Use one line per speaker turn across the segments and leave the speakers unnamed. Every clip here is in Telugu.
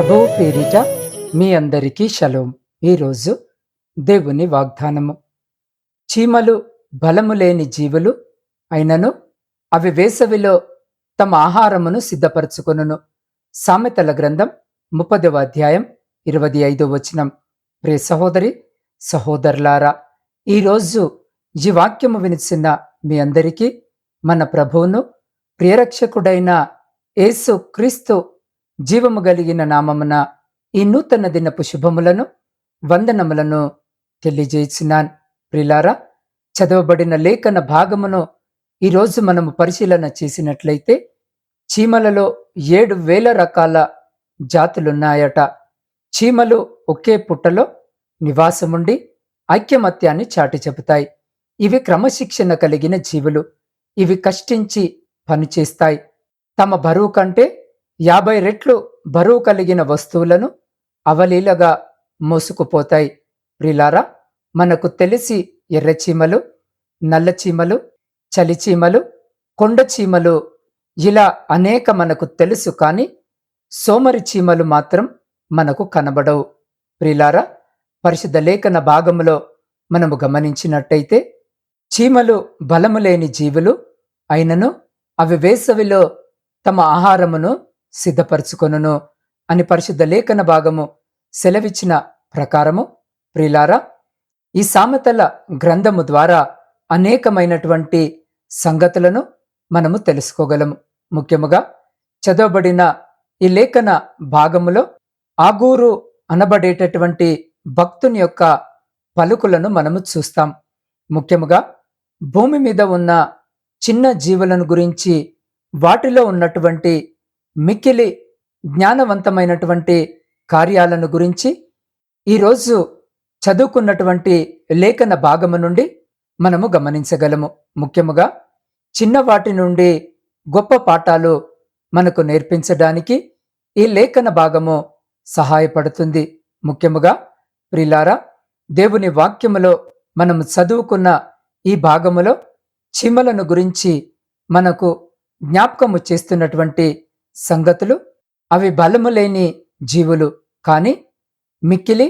ప్రభువు పేరిట మీ అందరికీ షలోం. ఈరోజు దేవుని వాగ్దానము. చీమలు బలము లేని జీవులు అయినను అవి వేసవిలో తమ ఆహారమును సిద్ధపరచుకొనును. సామెతల గ్రంథం ముప్పదవ అధ్యాయం ఇరవై ఐదో వచనం. ప్రే సహోదరి సహోదరులారా ఈరోజు ఈ వాక్యము వినిచిన మీ అందరికీ మన ప్రభువును ప్రియరక్షకుడైన యేసు క్రీస్తు జీవము కలిగిన నామమున ఈ నూతన దినపు శుభములను వందనములను తెలియజేసినాన్. ప్రిలారా చదవబడిన లేఖన భాగమును ఈరోజు మనము పరిశీలన చేసినట్లయితే చీమలలో ఏడు వేల రకాల జాతులున్నాయట. చీమలు ఒకే పుట్టలో నివాసముండి ఐక్యమత్యాన్ని చాటి చెబుతాయి. ఇవి క్రమశిక్షణ కలిగిన జీవులు. ఇవి కష్టించి పనిచేస్తాయి. తమ బరువు కంటే యాభై రెట్లు బరువు కలిగిన వస్తువులను అవలీలగా మోసుకుపోతాయి. ప్రిలారా మనకు తెలిసి ఎర్రచీమలు నల్లచీమలు నల్ల చీమలు చలి చీమలు ఇలా అనేక మనకు తెలుసు కానీ సోమరి చీమలు మాత్రం మనకు కనబడవు. ప్రిలారా పరిశుద్ధ లేఖన భాగములో మనము గమనించినట్టయితే చీమలు బలము లేని జీవులు అయినను అవి వేసవిలో తమ ఆహారమును సిద్ధపరచుకొనును అని పరిశుద్ధ లేఖన భాగము సెలవిచ్చిన ప్రకారము. ప్రిలారా ఈ సామెతల గ్రంథము ద్వారా అనేకమైనటువంటి సంగతులను మనము తెలుసుకోగలము. ముఖ్యముగా చదవబడిన ఈ లేఖన భాగములో ఆగూరు అనబడేటటువంటి భక్తుని యొక్క పలుకులను మనము చూస్తాం. ముఖ్యముగా భూమి మీద ఉన్న చిన్న జీవులను గురించి వాటిలో ఉన్నటువంటి మిక్కిలి జ్ఞానవంతమైనటువంటి కార్యాలను గురించి ఈరోజు చదువుకున్నటువంటి లేఖన భాగము నుండి మనము గమనించగలము. ముఖ్యముగా చిన్నవాటి నుండి గొప్ప పాఠాలు మనకు నేర్పించడానికి ఈ లేఖన భాగము సహాయపడుతుంది. ముఖ్యముగా ప్రిలారా దేవుని వాక్యములో మనము చదువుకున్న ఈ భాగములో చీమలను గురించి మనకు జ్ఞాపకము చేస్తున్నటువంటి సంగతులు అవి బలము లేని జీవులు కానీ మిక్కిలి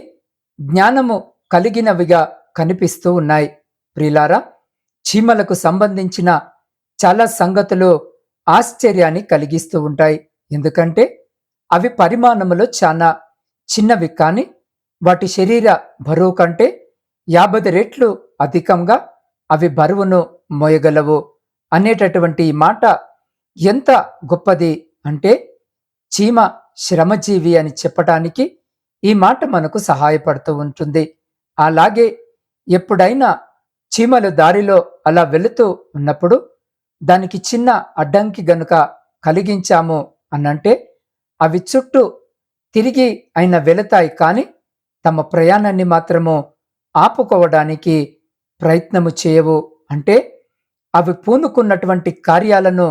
జ్ఞానము కలిగినవిగా కనిపిస్తూ ఉన్నాయి. ప్రిలారా చీమలకు సంబంధించిన చాలా సంగతులు ఆశ్చర్యాన్ని కలిగిస్తూ ఉంటాయి. ఎందుకంటే అవి పరిమాణములో చాలా చిన్నవి కానీ వాటి శరీర బరువు కంటే యాభై రెట్లు అధికంగా అవి బరువును మోయగలవు అనేటటువంటి మాట ఎంత గొప్పది అంటే చీమ శ్రమజీవి అని చెప్పటానికి ఈ మాట మనకు సహాయపడుతూ ఉంటుంది. అలాగే ఎప్పుడైనా చీమలు దారిలో అలా వెళుతూ ఉన్నప్పుడు దానికి చిన్న అడ్డంకి గనుక కలిగించాము అనంటే అవి చుట్టూ తిరిగి అయిన వెళతాయి కానీ తమ ప్రయాణాన్ని మాత్రము ఆపుకోవడానికి ప్రయత్నము చేయవు. అంటే అవి పూనుకున్నటువంటి కార్యాలను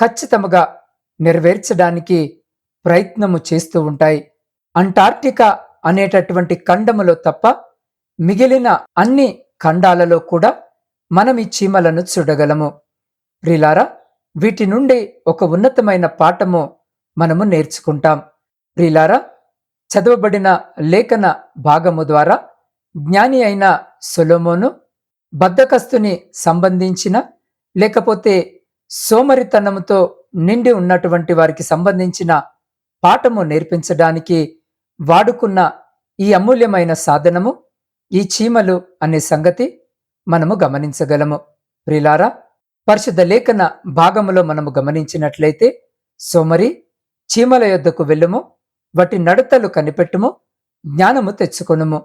ఖచ్చితముగా నెరవేర్చడానికి ప్రయత్నము చేస్తూ ఉంటాయి. అంటార్క్టికా అనేటటువంటి ఖండములో తప్ప మిగిలిన అన్ని ఖండాలలో కూడా మనం ఈ చీమలను చూడగలము. ప్రిలారా వీటి నుండి ఒక ఉన్నతమైన పాఠము మనము నేర్చుకుంటాం. ప్రిలారా చదవబడిన లేఖన భాగము ద్వారా జ్ఞాని అయిన సొలోమోను బద్దకస్తుని సంబంధించిన లేకపోతే సోమరితనముతో నిండి ఉన్నటువంటి వారికి సంబంధించిన పాఠము నేర్పించడానికి వాడుకున్న ఈ అమూల్యమైన సాధనము ఈ చీమలు అనే సంగతి మనము గమనించగలము. ప్రిలారా పరిశుద్ధ లేఖన భాగములో మనము గమనించినట్లయితే సోమరి చీమల యొద్దకు వెళ్ళుము వాటి నడతలు కనిపెట్టుము జ్ఞానము తెచ్చుకొనుము.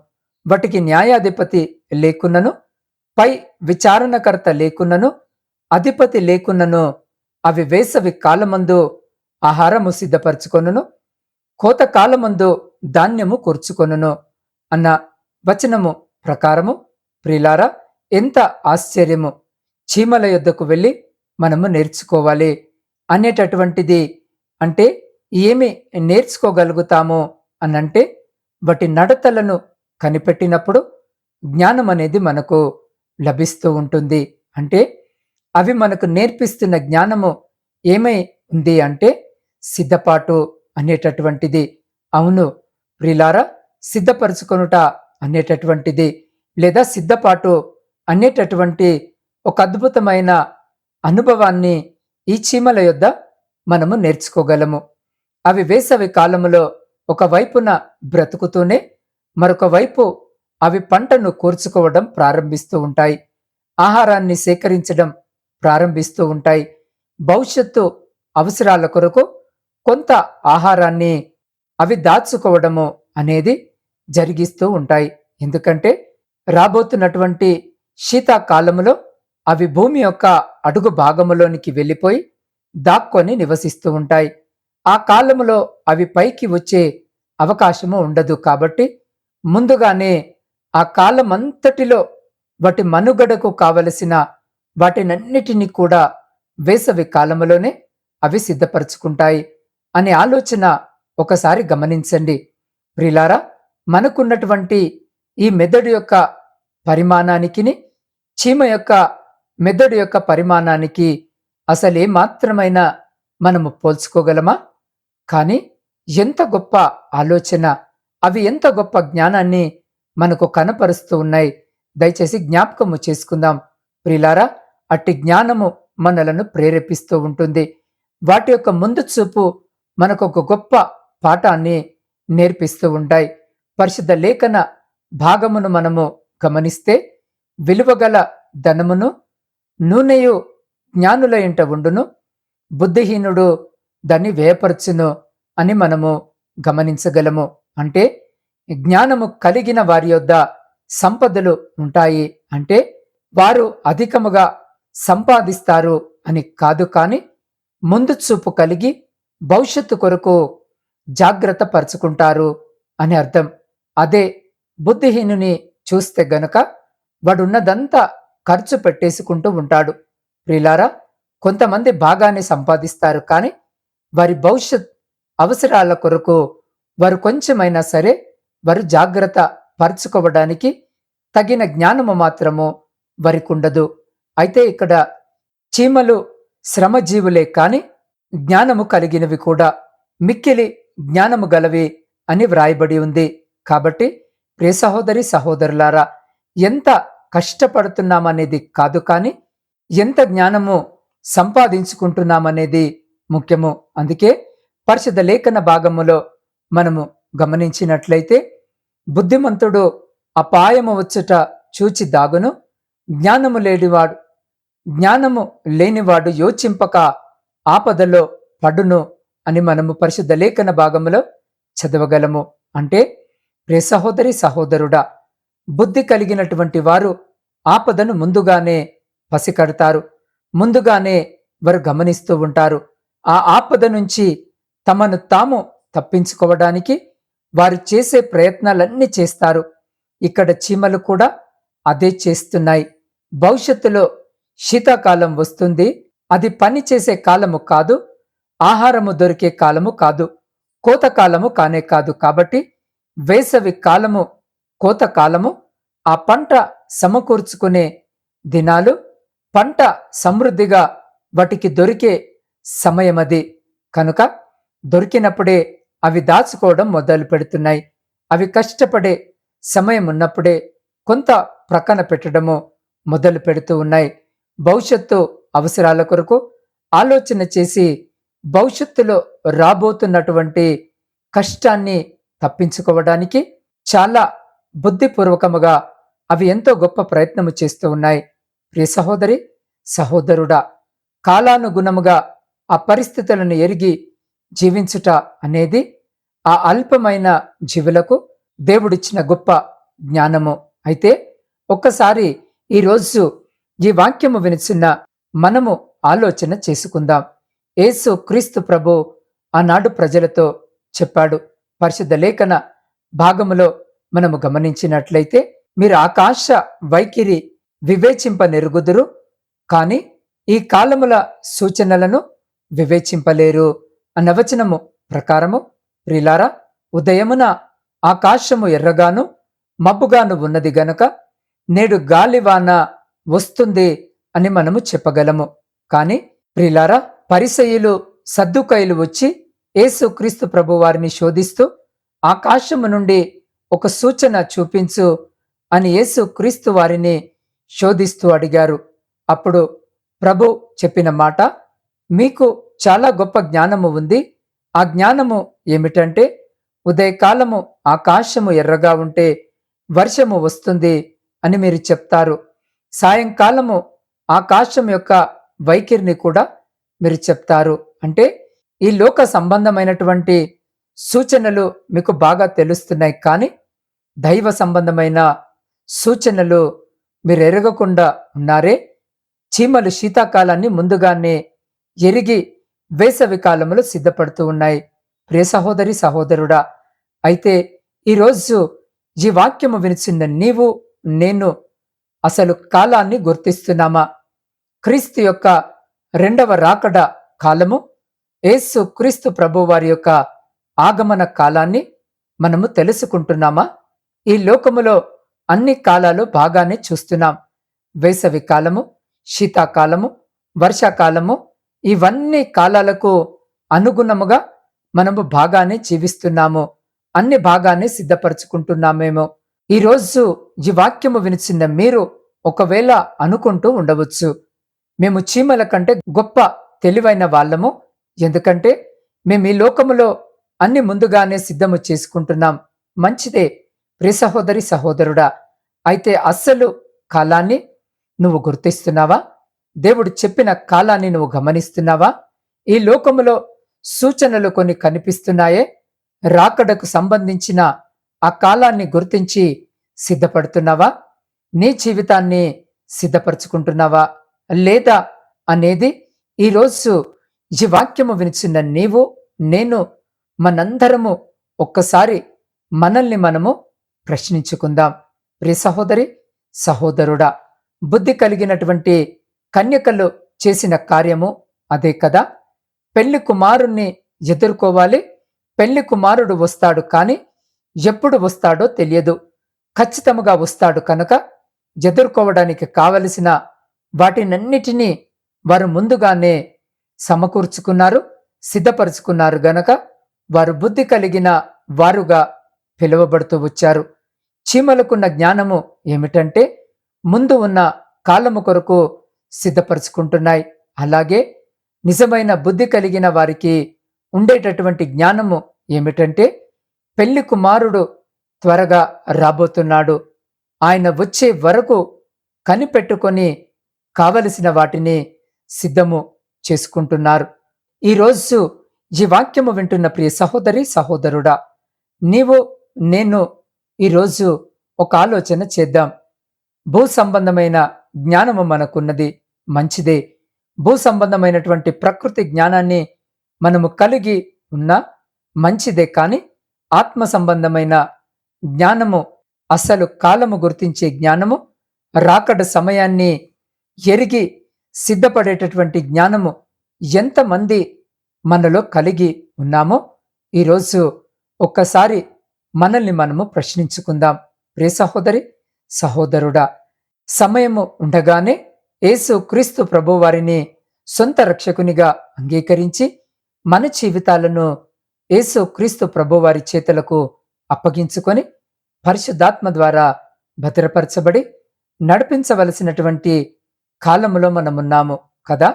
వాటికి న్యాయాధిపతి లేకున్నను పై విచారణకర్త లేకున్నను అధిపతి లేకున్నను అవి వేసవి కాలమందు ఆహారము సిద్ధపరచుకొనును కోత కాలమందు ధాన్యము కూర్చుకొనును అన్న వచనము ప్రకారము ప్రిలారా ఎంత ఆశ్చర్యము! చీమల యొద్దకు వెళ్ళి మనము నేర్చుకోవాలి అనేటటువంటిది అంటే ఏమి నేర్చుకోగలుగుతాము అనంటే వాటి నడతలను కనిపెట్టినప్పుడు జ్ఞానం అనేది మనకు లభిస్తూ ఉంటుంది. అంటే అవి మనకు నేర్పిస్తున్న జ్ఞానము ఏమై ఉంది అంటే సిద్ధపాటు అనేటటువంటిది. అవును ప్రిలారా సిద్ధపరచుకొనుట అనేటటువంటిది లేదా సిద్ధపాటు అనేటటువంటి ఒక అద్భుతమైన అనుభవాన్ని ఈ చీమల యొద్ద మనము నేర్చుకోగలము. అవి వేసవి కాలములో ఒకవైపున బ్రతుకుతూనే మరొక వైపు అవి పంటను కూర్చుకోవడం ప్రారంభిస్తూ ఉంటాయి. ఆహారాన్ని సేకరించడం ప్రారంభిస్తూ ఉంటాయి. భవిష్యత్తు అవసరాల కొరకు కొంత ఆహారాన్ని అవి దాచుకోవడము అనేది జరిగిస్తూ ఉంటాయి. ఎందుకంటే రాబోతున్నటువంటి శీతాకాలములో అవి భూమి యొక్క అడుగు భాగములోనికి వెళ్ళిపోయి దాక్కొని నివసిస్తూ ఉంటాయి. ఆ కాలములో అవి పైకి వచ్చే అవకాశము ఉండదు కాబట్టి ముందుగానే ఆ కాలమంతటిలో వాటి మనుగడకు కావలసిన వాటినన్నిటినీ కూడా వేసవి కాలంలోనే అవి సిద్ధపరచుకుంటాయి అనే ఆలోచన ఒకసారి గమనించండి. ప్రిలారా మనకున్నటువంటి ఈ మెదడు యొక్క పరిమాణానికిని చీమ యొక్క మెదడు యొక్క పరిమాణానికి అసలే మాత్రమైన మనము పోల్చుకోగలమా? కానీ ఎంత గొప్ప ఆలోచన అవి ఎంత గొప్ప జ్ఞానాన్ని మనకు కనపరుస్తూ ఉన్నాయి. దయచేసి జ్ఞాపకము చేసుకుందాం. ప్రిలారా అట్టి జ్ఞానము మనలను ప్రేరేపిస్తూ ఉంటుంది. వాటి యొక్క ముందు చూపు మనకు ఒక గొప్ప పాఠాన్ని నేర్పిస్తూ ఉంటాయి. పరిశుద్ధ లేఖన భాగమును మనము గమనిస్తే విలువగల ధనమును నూనెయు జ్ఞానుల ఇంట ఉండును బుద్ధిహీనుడు దాన్ని వేపరచును అని మనము గమనించగలము. అంటే జ్ఞానము కలిగిన వారి యొద్ద సంపదలు ఉంటాయి. అంటే వారు అధికముగా సంపాదిస్తారు అని కాదు కానీ ముందు చూపు కలిగి భవిష్యత్తు కొరకు జాగ్రత్త పరుచుకుంటారు అని అర్థం. అదే బుద్ధిహీనుని చూస్తే గనక వాడున్నదంతా ఖర్చు పెట్టేసుకుంటూ ఉంటాడు. ప్రిలారా కొంతమంది బాగానే సంపాదిస్తారు కానీ వారి భవిష్యత్ అవసరాల కొరకు వారు కొంచెమైనా సరే వారు జాగ్రత్త పరుచుకోవడానికి తగిన జ్ఞానము మాత్రము వారికి ఉండదు అయితే ఇక్కడ చీమలు శ్రమజీవులే కాని జ్ఞానము కలిగినవి కూడా. మిక్కిలి జ్ఞానము గలవి అని వ్రాయబడి ఉంది. కాబట్టి ప్రియ సహోదరి సహోదరులారా ఎంత కష్టపడుతున్నామనేది కాదు కానీ ఎంత జ్ఞానము సంపాదించుకుంటున్నామనేది ముఖ్యము. అందుకే పరిశుద్ధ లేఖన భాగములో మనము గమనించినట్లయితే బుద్ధిమంతుడు అపాయము వచ్చుట చూచి దాగును జ్ఞానము లేనివాడు జ్ఞానము లేనివాడు యోచింపక ఆపదలో పడును అని మనము పరిశుద్ధ లేఖన భాగములో చదవగలము. అంటే ప్రే సహోదరి సహోదరుడా బుద్ధి కలిగినటువంటి వారు ఆపదను ముందుగానే పసికడతారు. ముందుగానే వారు గమనిస్తూ ఉంటారు. ఆ ఆపద నుంచి తమను తాము తప్పించుకోవడానికి వారు చేసే ప్రయత్నాలన్నీ చేస్తారు. ఇక్కడ చీమలు కూడా అదే చేస్తున్నాయి. భవిష్యత్తులో శీతాకాలం వస్తుంది. అది పని చేసే కాలము కాదు. ఆహారము దొరికే కాలము కాదు. కోతకాలము కానే కాదు కాబట్టి వేసవి కాలము కోతకాలము ఆ పంట సమకూర్చుకునే దినాలు పంట సమృద్ధిగా వాటికి దొరికే సమయమది. కనుక దొరికినప్పుడే అవి దాచుకోవడం మొదలు పెడుతున్నాయి. అవి కష్టపడే సమయం ఉన్నప్పుడే కొంత ప్రక్కన పెట్టడము మొదలు పెడుతూ ఉన్నాయి. భవిష్యత్తు అవసరాల కొరకు ఆలోచన చేసి భవిష్యత్తులో రాబోతున్నటువంటి కష్టాన్ని తప్పించుకోవడానికి చాలా బుద్ధిపూర్వకముగా అవి ఎంతో గొప్ప ప్రయత్నము చేస్తూ ఉన్నాయి. ప్రియ సహోదరి సహోదరుడా కాలానుగుణముగా ఆ పరిస్థితులను ఎరిగి జీవించుట అనేది ఆ అల్పమైన జీవులకు దేవుడిచ్చిన గొప్ప జ్ఞానము. అయితే ఒక్కసారి ఈరోజు ఈ వాక్యము వినిచిన్న మనము ఆలోచన చేసుకుందాం. యేసు క్రీస్తు ప్రభు ఆనాడు ప్రజలతో చెప్పాడు. పరిశుద్ధ లేఖన భాగములో మనము గమనించినట్లయితే మీరు ఆకాశ వైఖరి వివేచింపనెరుగుదురు కాని ఈ కాలముల సూచనలను వివేచింపలేరు అన్న వచనము ప్రకారము. ప్రిలారా ఉదయమున ఆకాశము ఎర్రగాను మబ్బుగాను ఉన్నది గనక నేడు గాలివాన వస్తుంది అని మనము చెప్పగలము. కాని ప్రిలారా పరిసయులు సద్దుకైలు వచ్చి యేసుక్రీస్తు ప్రభువారిని శోధిస్తూ ఆకాశము నుండి ఒక సూచన చూపించు అని యేసుక్రీస్తు వారిని శోధిస్తూ అడిగారు. అప్పుడు ప్రభు చెప్పిన మాట మీకు చాలా గొప్ప జ్ఞానము ఉంది. ఆ జ్ఞానము ఏమిటంటే ఉదయకాలము ఆకాశము ఎర్రగా ఉంటే వర్షము వస్తుంది అని మీరు చెప్తారు. సాయంకాలము ఆకాశం యొక్క వైఖరిని కూడా మీరు చెప్తారు. అంటే ఈ లోక సంబంధమైనటువంటి సూచనలు మీకు బాగా తెలుస్తున్నాయి. కానీ దైవ సంబంధమైన సూచనలు మీరు ఎరగకుండా ఉన్నారే. చీమలు శీతాకాలాన్ని ముందుగానే ఎరిగి వేసవి కాలంలో సిద్ధపడుతూ ఉన్నాయి. ప్రియ సహోదరి సహోదరుడా అయితే ఈరోజు ఈ వాక్యము వినిచిన నీవు నేను అసలు కాలాన్ని గుర్తిస్తున్నామా? క్రీస్తు యొక్క రెండవ రాకడ కాలము యేసు క్రీస్తు ప్రభు వారి యొక్క ఆగమన కాలాన్ని మనము తెలుసుకుంటున్నామా? ఈ లోకములో అన్ని కాలాలు బాగానే చూస్తున్నాం. వేసవి కాలము శీతాకాలము వర్షాకాలము ఇవన్నీ కాలాలకు అనుగుణముగా మనము బాగానే జీవిస్తున్నాము. అన్ని బాగానే సిద్ధపరచుకుంటున్నామేమో. ఈరోజు ఈ వాక్యము వినిచిన మీరు ఒకవేళ అనుకుంటూ ఉండవచ్చు. మేము చీమల కంటే గొప్ప తెలివైన వాళ్ళము. ఎందుకంటే మేము ఈ లోకములో అన్ని ముందుగానే సిద్ధము చేసుకుంటున్నాం. మంచిదే ప్రి సహోదరి సహోదరుడా అయితే అస్సలు కాలాన్ని నువ్వు గుర్తిస్తున్నావా? దేవుడు చెప్పిన కాలాన్ని నువ్వు గమనిస్తున్నావా? ఈ లోకములో సూచనలు కొన్ని కనిపిస్తున్నాయే. రాకడకు సంబంధించిన ఆ కాలాన్ని గుర్తించి సిద్ధపడుతున్నావా? నీ జీవితాన్ని సిద్ధపరచుకుంటున్నావా? లేదా అనేది ఈరోజు ఈ వాక్యము వినిచిన నీవు నేను మనందరము ఒక్కసారి మనల్ని మనము ప్రశ్నించుకుందాం. ప్రి సహోదరి సహోదరుడా బుద్ధి కలిగినటువంటి కన్యకలు చేసిన కార్యము అదే కదా? పెళ్ళి కుమారుణ్ణి ఎదుర్కోవాలి పెళ్ళి కుమారుడు వస్తాడు కానీ ఎప్పుడు వస్తాడో తెలియదు. ఖచ్చితముగా వస్తాడు కనుక ఎదుర్కోవడానికి కావలసిన వాటినన్నిటినీ వారు ముందుగానే సమకూర్చుకున్నారు సిద్ధపరుచుకున్నారు గనక వారు బుద్ధి కలిగిన వారుగా పిలువబడుతూ వచ్చారు. చీమలకున్న జ్ఞానము ఏమిటంటే ముందు ఉన్న కాలము కొరకు సిద్ధపరుచుకుంటున్నాయి. అలాగే నిజమైన బుద్ధి కలిగిన వారికి ఉండేటటువంటి జ్ఞానము ఏమిటంటే పెళ్ళి కుమారుడు త్వరగా రాబోతున్నాడు. ఆయన వచ్చే వరకు కనిపెట్టుకొని కావలసిన వాటిని సిద్ధము చేసుకుంటున్నారు. ఈరోజు ఈ వాక్యము వింటున్న ప్రియ సహోదరి సహోదరుడా నీవు నేను ఈరోజు ఒక ఆలోచన చేద్దాం. భూ సంబంధమైన జ్ఞానము మనకున్నది మంచిదే. భూ సంబంధమైనటువంటి ప్రకృతి జ్ఞానాన్ని మనము కలిగి ఉన్నా మంచిదే కానీ ఆత్మ సంబంధమైన జ్ఞానము అసలు కాలము గుర్తించే జ్ఞానము రాకడ సమయాన్ని ఎరిగి సిద్ధపడేటటువంటి జ్ఞానము ఎంతమంది మనలో కలిగి ఉన్నామో ఈరోజు ఒక్కసారి మనల్ని మనము ప్రశ్నించుకుందాం. ప్రియ సహోదరి సహోదరుడా సమయము ఉండగానే యేసు క్రీస్తు ప్రభువారిని సొంత రక్షకునిగా అంగీకరించి మన జీవితాలను యేసు క్రీస్తు ప్రభువారి చేతులకు అప్పగించుకొని పరిశుద్ధాత్మ ద్వారా భద్రపరచబడి నడిపించవలసినటువంటి కాలములో మనమున్నాము కదా?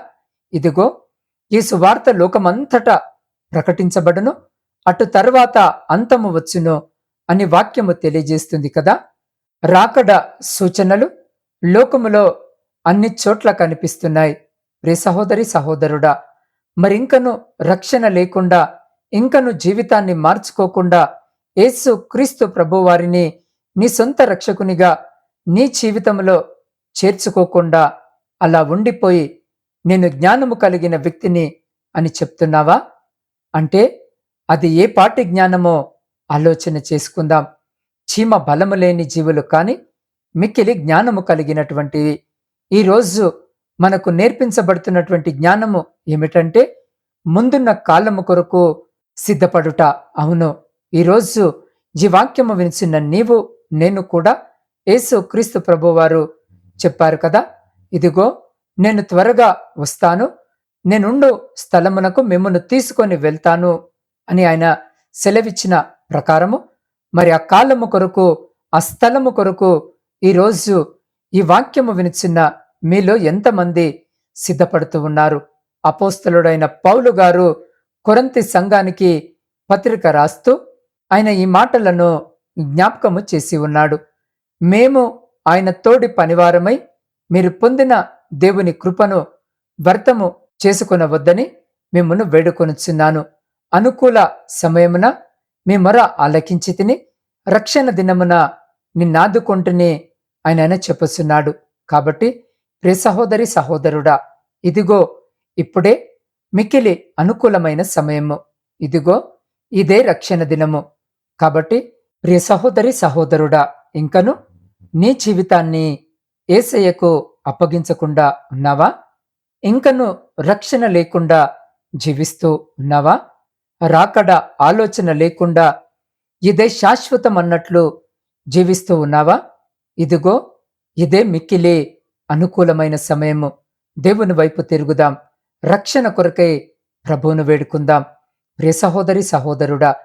ఇదిగో ఈ సువార్త లోకమంతటా ప్రకటించబడును అటు తర్వాత అంతము వచ్చును అని వాక్యము తెలియజేస్తుంది కదా? రాకడ సూచనలు లోకములో అన్ని చోట్ల కనిపిస్తున్నాయి. ప్రియ సహోదరి సహోదరుడా మరింకను రక్షణ లేకుండా ఇంకను జీవితాన్ని మార్చుకోకుండా యేసు క్రీస్తు ప్రభువారిని నీ సొంత రక్షకునిగా నీ జీవితంలో చేర్చుకోకుండా అలా ఉండిపోయి నేను జ్ఞానము కలిగిన వ్యక్తిని అని చెప్తున్నావా? అంటే అది ఏ పాటి జ్ఞానమో ఆలోచన చేసుకుందాం. చీమ బలము లేని జీవులు కానీ మిక్కిలి జ్ఞానము కలిగినటువంటివి. ఈరోజు మనకు నేర్పించబడుతున్నటువంటి జ్ఞానము ఏమిటంటే ముందున్న కాలము కొరకు సిద్ధపడుట. అవును ఈరోజు ఈ వాక్యము వినిచిన నీవు నేను కూడా యేసు క్రీస్తు ప్రభువారు చెప్పారు కదా? ఇదిగో నేను త్వరగా వస్తాను. నేనుండు స్థలమునకు మిమ్మల్ని తీసుకొని వెళ్తాను అని ఆయన సెలవిచ్చిన ప్రకారము. మరి ఆ కాలము కొరకు ఆ స్థలము కొరకు ఈరోజు ఈ వాక్యము వినిచిన్న మీలో ఎంతమంది సిద్ధపడుతూ ఉన్నారు? అపోస్తలుడైన పౌలు గారు కొరంతి సంఘానికి పత్రిక రాస్తూ ఆయన ఈ మాటలను జ్ఞాపకము చేసి ఉన్నాడు. మేము ఆయన తోడి పనివారమై మీరు పొందిన దేవుని కృపను వ్యర్థము చేసుకునవద్దని మిమ్మను వేడుకొనుచున్నాను. అనుకూల సమయమున మీ మొర ఆలకించి తిని రక్షణ దినమున నిన్నాదుకుంటుని ఆయన ఆయన చెప్పుచున్నాడు కాబట్టి ప్రియ సహోదరి సహోదరుడా ఇదిగో ఇప్పుడే మికిలి అనుకూలమైన సమయము. ఇదిగో ఇదే రక్షణ దినము. కాబట్టి ప్రియ సహోదరి సహోదరుడా ఇంకను నీ జీవితాన్ని ఏసయ్యకు అప్పగించకుండా ఉన్నావా? ఇంకను రక్షణ లేకుండా జీవిస్తూ ఉన్నావా? రాకడ ఆలోచన లేకుండా ఇదే శాశ్వతం అన్నట్లు జీవిస్తూ ఉన్నావా? ఇదిగో ఇదే మిక్కిలే అనుకూలమైన సమయము. దేవుని వైపు తిరుగుదాం. రక్షణ కొరకై ప్రభువును వేడుకుందాం. ప్రియ సహోదరి సహోదరుడా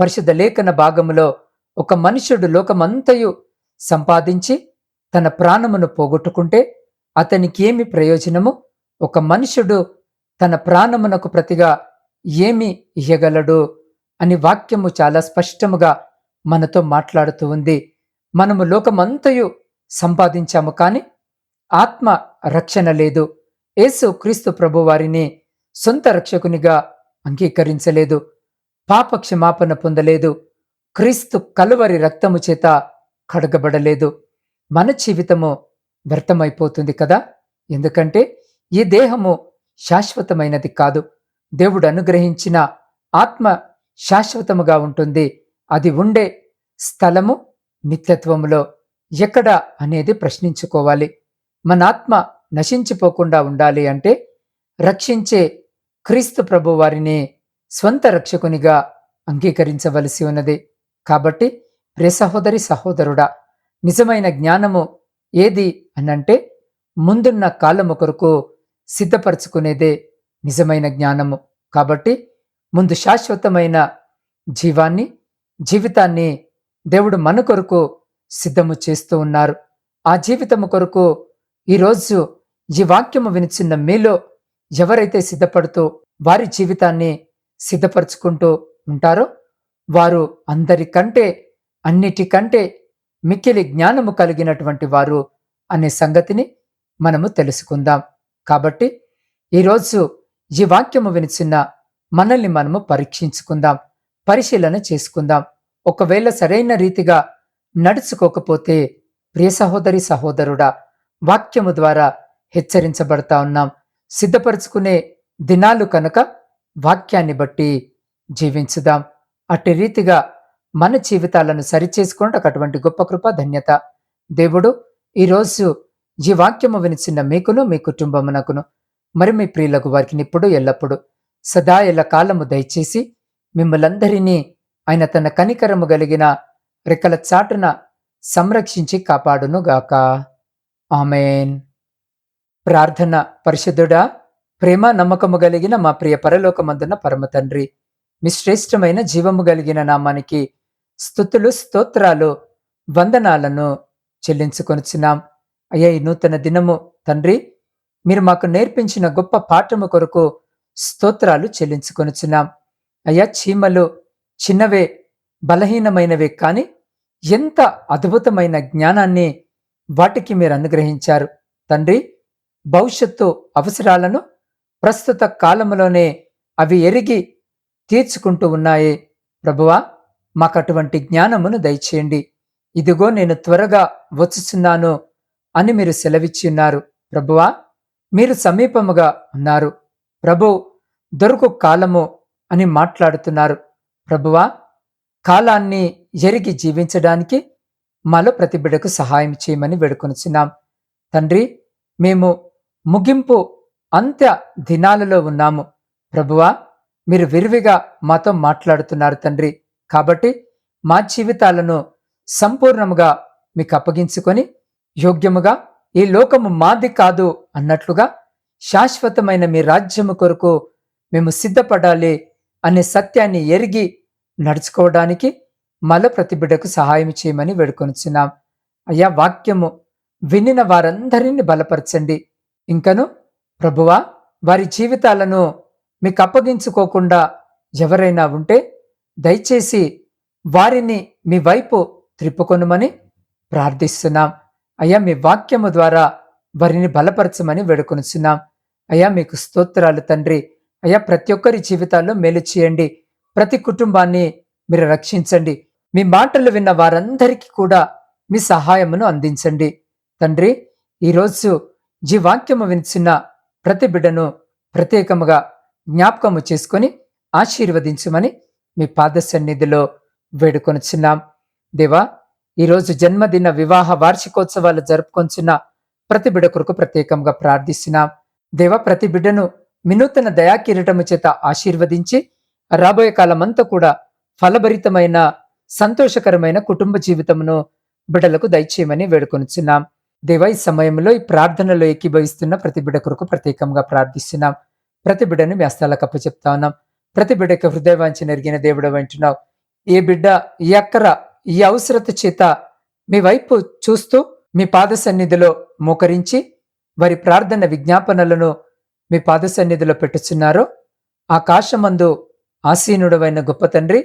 పరిశుద్ధ లేఖన భాగములో ఒక మనుషుడు లోకమంతయు సంపాదించి తన ప్రాణమును పోగొట్టుకుంటే అతనికి ఏమి ప్రయోజనము? ఒక మనుషుడు తన ప్రాణమునకు ప్రతిగా ఏమి ఇయ్యగలడు? అని వాక్యము చాలా స్పష్టముగా మనతో మాట్లాడుతూ ఉంది. మనము లోకమంతయు సంపాదించాము కానీ ఆత్మ రక్షణ లేదు. యేసు క్రీస్తు ప్రభువారిని సొంత రక్షకునిగా అంగీకరించలేదు పాప క్షమాపణ పొందలేదు క్రీస్తు కలువరి రక్తము చేత కడగబడలేదు. మన జీవితము వ్యర్థమైపోతుంది కదా? ఎందుకంటే ఈ దేహము శాశ్వతమైనది కాదు. దేవుడు అనుగ్రహించిన ఆత్మ శాశ్వతముగా ఉంటుంది. అది ఉండే స్థలము నిత్యత్వములో ఎక్కడ అనేది ప్రశ్నించుకోవాలి. మన ఆత్మ నశించిపోకుండా ఉండాలి అంటే రక్షించే క్రీస్తు ప్రభు వారిని స్వంత రక్షకునిగా అంగీకరించవలసి ఉన్నది. కాబట్టి ప్రియ సహోదరి సహోదరుడా నిజమైన జ్ఞానము ఏది అనంటే ముందున్న కాలము కొరకు సిద్ధపరచుకునేదే నిజమైన జ్ఞానము. కాబట్టి ముందు శాశ్వతమైన జీవాన్ని జీవితాన్ని దేవుడు మన కొరకు సిద్ధము చేస్తూ ఉన్నారు. ఆ జీవితము కొరకు ఈరోజు ఈ వాక్యము వినిచిన్న మీలో ఎవరైతే సిద్ధపడుతూ వారి జీవితాన్ని సిద్ధపరచుకుంటూ ఉంటారో వారు అందరికంటే అన్నిటికంటే మిక్కిలి జ్ఞానము కలిగినటువంటి వారు అనే సంగతిని మనము తెలుసుకుందాం. కాబట్టి ఈరోజు ఈ వాక్యము వినిచిన్న మనల్ని మనము పరీక్షించుకుందాం పరిశీలన చేసుకుందాం. ఒకవేళ సరైన రీతిగా నడుచుకోకపోతే ప్రియ సహోదరి సహోదరుడా వాక్యము ద్వారా హెచ్చరించబడతా ఉన్నాం. సిద్ధపరచుకునే దినాలు కనుక వాక్యాన్ని బట్టి జీవించుదాం. అట్టి రీతిగా మన జీవితాలను సరిచేసుకుంటే అటువంటి గొప్ప కృప ధన్యత దేవుడు ఈరోజు ఈ వాక్యము వినిచిన మీకును మీ కుటుంబమునకును మరి మీ ప్రియులకు వారికి ఇప్పుడు ఎల్లప్పుడూ సదా ఎల్ల కాలము దయచేసి మిమ్మలందరినీ ఆయన తన కనికరము కలిగిన రెక్కల చాటున సంరక్షించి కాపాడును గాక ఆమెన్. ప్రార్థన పరిశుద్ధుడా ప్రేమ నమ్మకము కలిగిన మా ప్రియ పరలోకమందున పరమ తండ్రి మీ శ్రేష్టమైన జీవము కలిగిన నామానికి స్థుతులు స్తోత్రాలు వందనాలను చెల్లించుకొనిచున్నాం. అయ్యా ఈ నూతన దినము తండ్రి మీరు మాకు నేర్పించిన గొప్ప పాఠము కొరకు స్తోత్రాలు చెల్లించుకొనిచున్నాం. అయ్యా చీమలు చిన్నవే బలహీనమైనవే కానీ ఎంత అద్భుతమైన జ్ఞానాన్ని వాటికి మీరు అనుగ్రహించారు. తండ్రి భవిష్యత్తు అవసరాలను ప్రస్తుత కాలంలోనే అవి ఎరిగి తీర్చుకుంటూ ఉన్నాయి. ప్రభువా మాకు అటువంటి జ్ఞానమును దయచేయండి. ఇదిగో నేను త్వరగా వచ్చుచున్నాను అని మీరు సెలవిచ్చి ఉన్నారు. ప్రభువా మీరు సమీపముగా ఉన్నారు. ప్రభు దొరుకు కాలము అని మాట్లాడుతున్నారు. ప్రభువా కాలాన్ని ఎరిగి జీవించడానికి మాలో ప్రతిబిడకు సహాయం చేయమని వేడుకొనిచున్నాం. తండ్రి మేము ముగింపు అంత్య దినాలలో ఉన్నాము. ప్రభువా మీరు విరివిగా మాతో మాట్లాడుతున్నారు తండ్రి. కాబట్టి మా జీవితాలను సంపూర్ణముగా మీకు అప్పగించుకొని యోగ్యముగా ఈ లోకము మాది కాదు అన్నట్లుగా శాశ్వతమైన మీ రాజ్యము కొరకు మేము సిద్ధపడాలి అనే సత్యాన్ని ఎరిగి నడుచుకోవడానికి మల ప్రతిబిడకు సహాయం చేయమని వేడుకొనిచున్నాం. అయ్యా వాక్యము వినిన వారందరినీ బలపరచండి. ఇంకను ప్రభువా వారి జీవితాలను మీకు అప్పగించుకోకుండా ఎవరైనా ఉంటే దయచేసి వారిని మీ వైపు త్రిప్పుకొనుమని ప్రార్థిస్తున్నాం. అయ్యా మీ వాక్యము ద్వారా వారిని బలపరచమని వేడుకొనిచున్నాం. అయ్యా మీకు స్తోత్రాలు తండ్రి. అయ్యా ప్రతి ఒక్కరి జీవితాల్లో మేలు చేయండి. ప్రతి కుటుంబాన్ని మీరు రక్షించండి. మీ మాటలు విన్న వారందరికీ కూడా మీ సహాయమును అందించండి. తండ్రి ఈరోజు ఈ వాక్యము వినిచిన ప్రతి బిడ్డను ప్రత్యేకముగా జ్ఞాపకము చేసుకొని ఆశీర్వదించమని మీ పాద సన్నిధిలో వేడుకొనిచున్నాం. దేవా ఈరోజు జన్మదిన వివాహ వార్షికోత్సవాలు జరుపుకొంచున్న ప్రతి బిడ్డ కొరకు ప్రత్యేకంగా ప్రార్థిస్తున్నాం. దేవ ప్రతి బిడ్డను వినూతన దయాకిరీటము చేత ఆశీర్వదించి రాబోయే కాలమంతా కూడా ఫలభరితమైన సంతోషకరమైన కుటుంబ జీవితమును బిడ్డలకు దయచేయమని వేడుకొనిచున్నాం. దేవా ఈ సమయంలో ఈ ప్రార్థనలో ఏకీభవిస్తున్న ప్రతి బిడ కొరకు ప్రత్యేకంగా ప్రార్థిస్తున్నాం. ప్రతి బిడ్డను మీ హస్తాలకు అప్పచెప్తా ఉన్నాం. ప్రతి బిడ్డకి హృదయవాంచి నెరిగిన దేవుడు వింటున్నావు. ఏ బిడ్డ ఈ అక్కర ఈ అవసరత చేత మీ వైపు చూస్తూ మీ పాద సన్నిధిలో మోకరించి వారి ప్రార్థన విజ్ఞాపనలను మీ పాద సన్నిధిలో పెట్టుచున్నారో. ఆకాశమందు ఆసీనుడవైన గొప్ప తండ్రి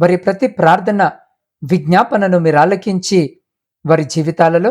వారి ప్రతి ప్రార్థన విజ్ఞాపనను మీరు ఆలకించి వారి జీవితాలలో